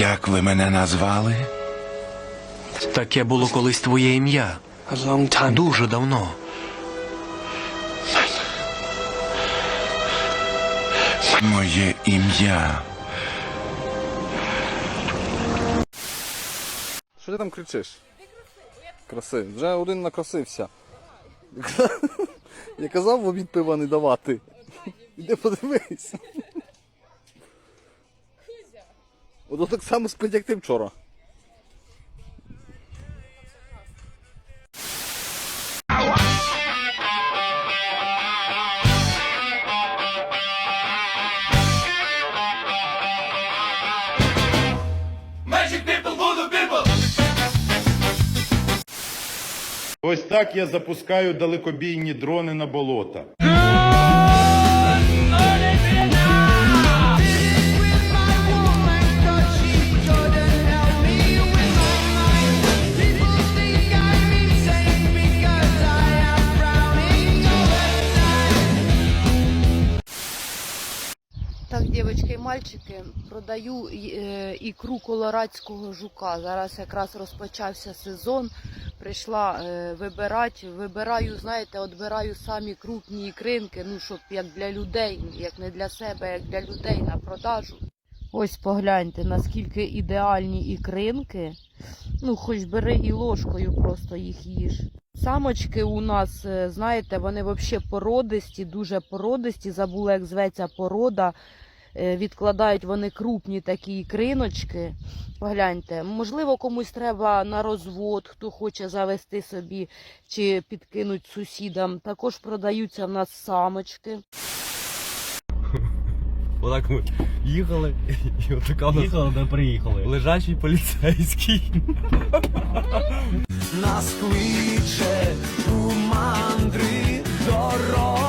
Як ви мене назвали? Таке було колись твоє ім'я. Дуже давно. Моє ім'я. Що ти там кричиш? Краси. Вже один накосився. Я казав в обід пива не давати. Іди подивись. Ото так само спить, як ти вчора. Ось так я запускаю далекобійні дрони на болота. Продаю е, ікру колорадського жука. Зараз якраз розпочався сезон. Прийшла е, вибирати. Вибираю, знаєте, відбираю самі крупні ікринки, ну щоб як для людей, як не для себе, як для людей на продажу. Ось погляньте, наскільки ідеальні ікринки. Ну, хоч бери і ложкою просто їх їж. Самочки у нас, е, знаєте, вони взагалі породисті, дуже породисті. Забула, як зветься порода. Е, Відкладають вони крупні такі ікриночки. Погляньте, можливо, комусь треба на розвод, хто хоче завести собі чи підкинуть сусідам. Також продаються в нас самочки. Отак ми їхали, і от така у нас їхали, де приїхали. Лежачий поліцейський. Нас кличе у мандри дорога,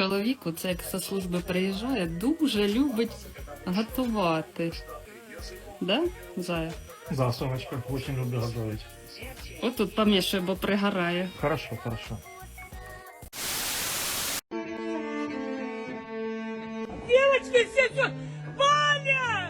Чоловік, це як со служби приїжджає, дуже любить готувати. Да, Зая? Да, Сонечка, очень люблю готовить. От тут помішує, бо пригорає. Хорошо, хорошо. Девочки, все! Ваня! Ваня!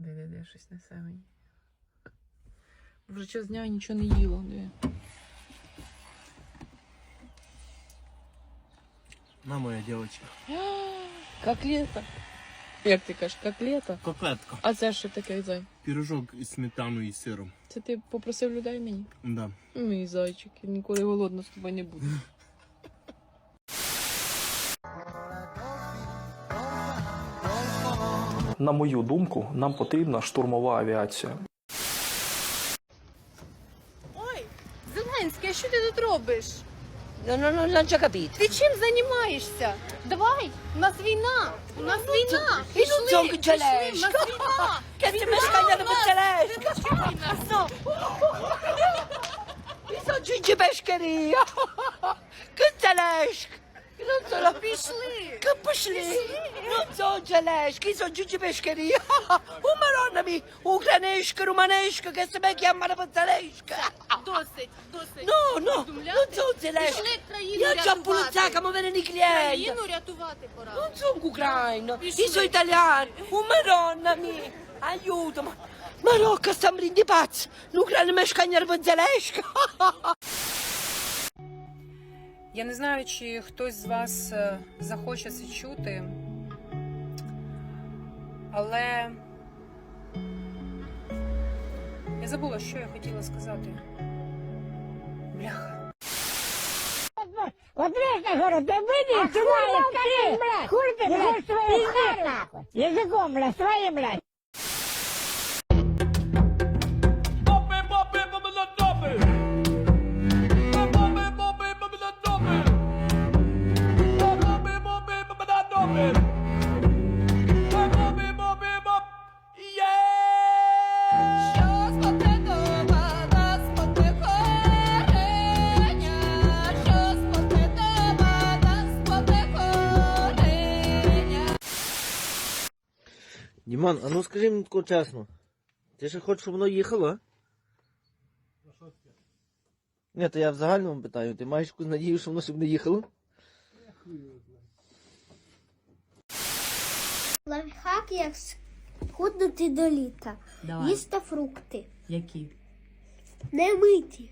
Де-де-де, щось несе мені. Вже час дня нічого не їла. Де. На моя дівчинка. Котлета. Як ти кажеш, котлета? Коклетка. А це що таке зай? Пірожок із сметаною і сиром. Це ти попросив людей мені? Да. Ну, Мій зайчик, я ніколи голодна з тобою не буду. На мою думку, нам потрібна штурмова авіація. Ой, Зеленський, а що ти тут робиш? No, no, no, non ci. Ти чим займаєшся? Давай, у нас війна, у нас війна. Пішли, цьому пішли, у нас війна. Che ti Війна. pescaglia da pezzalesca? Війна. Mi sono Gigi Pescheria! Che telesca! Non so la... Пішли. Che пішли? Non so Celeschi, sono Gigi Pescheria. Oh, madonna mia, Ucranesca, Romanesca, che se me chiamano Pazzalesca. Досить, досить. No, no, non so Celeschi. Пішли країну Io già рятувати. pulizzato, ma viene i clienti. Країну рятувати пора. Non sono ucraino, io sono italiano. Oh, madonna mia, aiuto. Ma, ma no, che stiamo di pazzo. L'Ucraina mi scagnare Pazzalesca. Я не знаю, чи хтось з вас е, захоче це чути, але я забула, що я хотіла сказати. Бляха. Отрежь город, да выйди, твоя скорее. Хуй ты, блядь, своим нахуй. Языком, блядь, своим, блядь. Діман, а ну скажи мені чесно. Ти ще хочеш, щоб воно їхало? а? Ні, то я в загальному питаю, ти маєш якусь надію, що воно щоб не їхало? Лайфхак, як схуднути до літа. Їсти фрукти. Які? Не миті.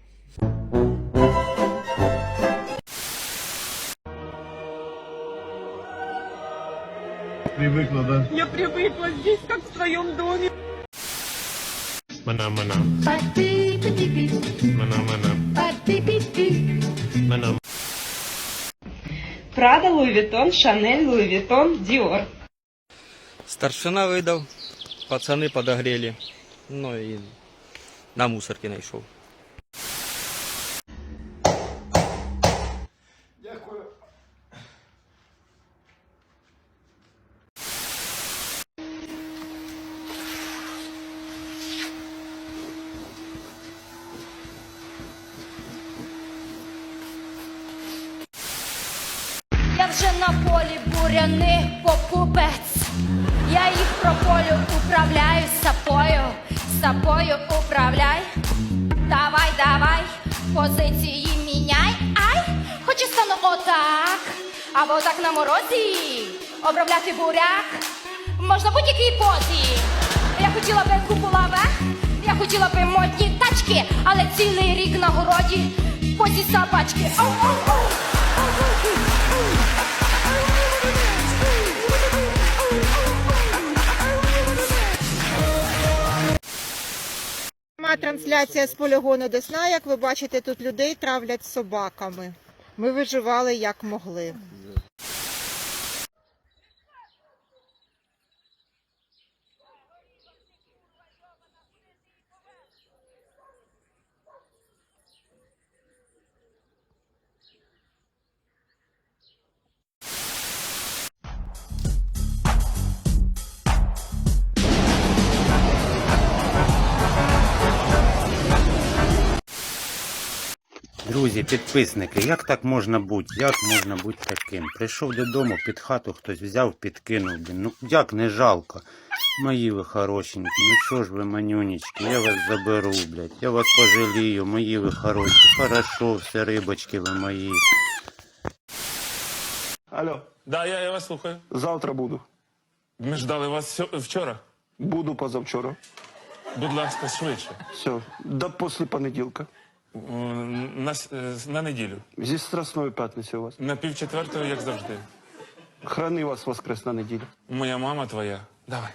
Привикла, да? Я привыкла здесь, как в своем доме. Мана, Прада, Луи Вітон, Шанель, Луи Вітон, Диор. Старшина видав, пацани подогрели. Ну і на мусорки знайшов. Я вже на полі буряни покупець. Я їх прополю управляю сапою, сапою управляй. Давай, давай, позиції міняй. Ай, хоч і стану отак, або так на морозі. Обробляти буряк можна будь-якій позі. Я хотіла би купола вех, я хотіла би модні тачки, але цілий рік на городі позі собачки. Ау, Пряма трансляція з полігону Десна. Як ви бачите, тут людей травлять собаками. Ми виживали як могли. Друзі, підписники, як так можна бути? Як можна бути таким? Прийшов додому, під хату хтось взяв, підкинув. Ну як не жалко? Мої ви хорошенькі, ну що ж ви манюнічки, я вас заберу, блядь, я вас пожалію, мої ви хороші, хорошо, все рибочки ви мої. Алло, Да, я, я вас слухаю. завтра буду. Ми ждали вас сьо- вчора. Буду позавчора. Будь ласка, швидше. Все, до після понеділка. На, е, на неділю. Зі Страсної п'ятниці у вас. На півчетвертої, як завжди. Храни вас воскресна неділя. Моя мама твоя. Давай.